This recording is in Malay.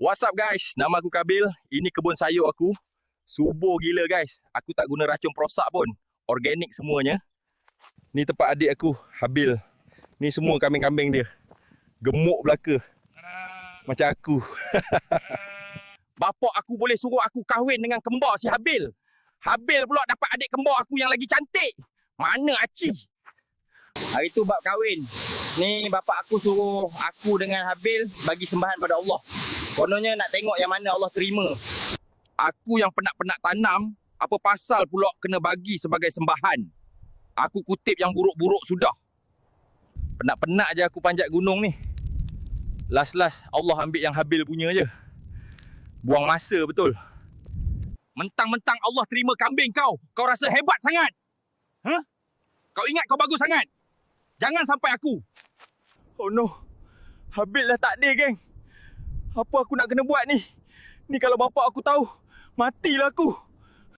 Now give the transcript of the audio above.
What's up guys? Nama aku Kabil. Ini kebun sayur aku. Subur gila guys. Aku tak guna racun perosak pun. Organik semuanya. Ni tempat adik aku, Habil. Ni semua kambing-kambing dia. Gemuk belaka. Macam aku. Bapak aku boleh suruh aku kahwin dengan kembar si Habil. Habil pula dapat adik kembar aku yang lagi cantik. Mana Aci? Hari tu bab kahwin. Ni bapak aku suruh aku dengan Habil bagi sembahan pada Allah. Kononnya nak tengok yang mana Allah terima. Aku yang penat-penat tanam, apa pasal pula kena bagi sebagai sembahan? Aku kutip yang buruk-buruk sudah. Penat-penat je aku panjat gunung ni. Last-last Allah ambil yang Habil punya je. Buang masa betul. Mentang-mentang Allah terima kambing kau, kau rasa hebat sangat. Ha? Kau ingat kau bagus sangat? Jangan sampai aku. Oh no. Habil dah tak ada, geng. Apa aku nak kena buat ni? Ni kalau bapak aku tahu, matilah aku.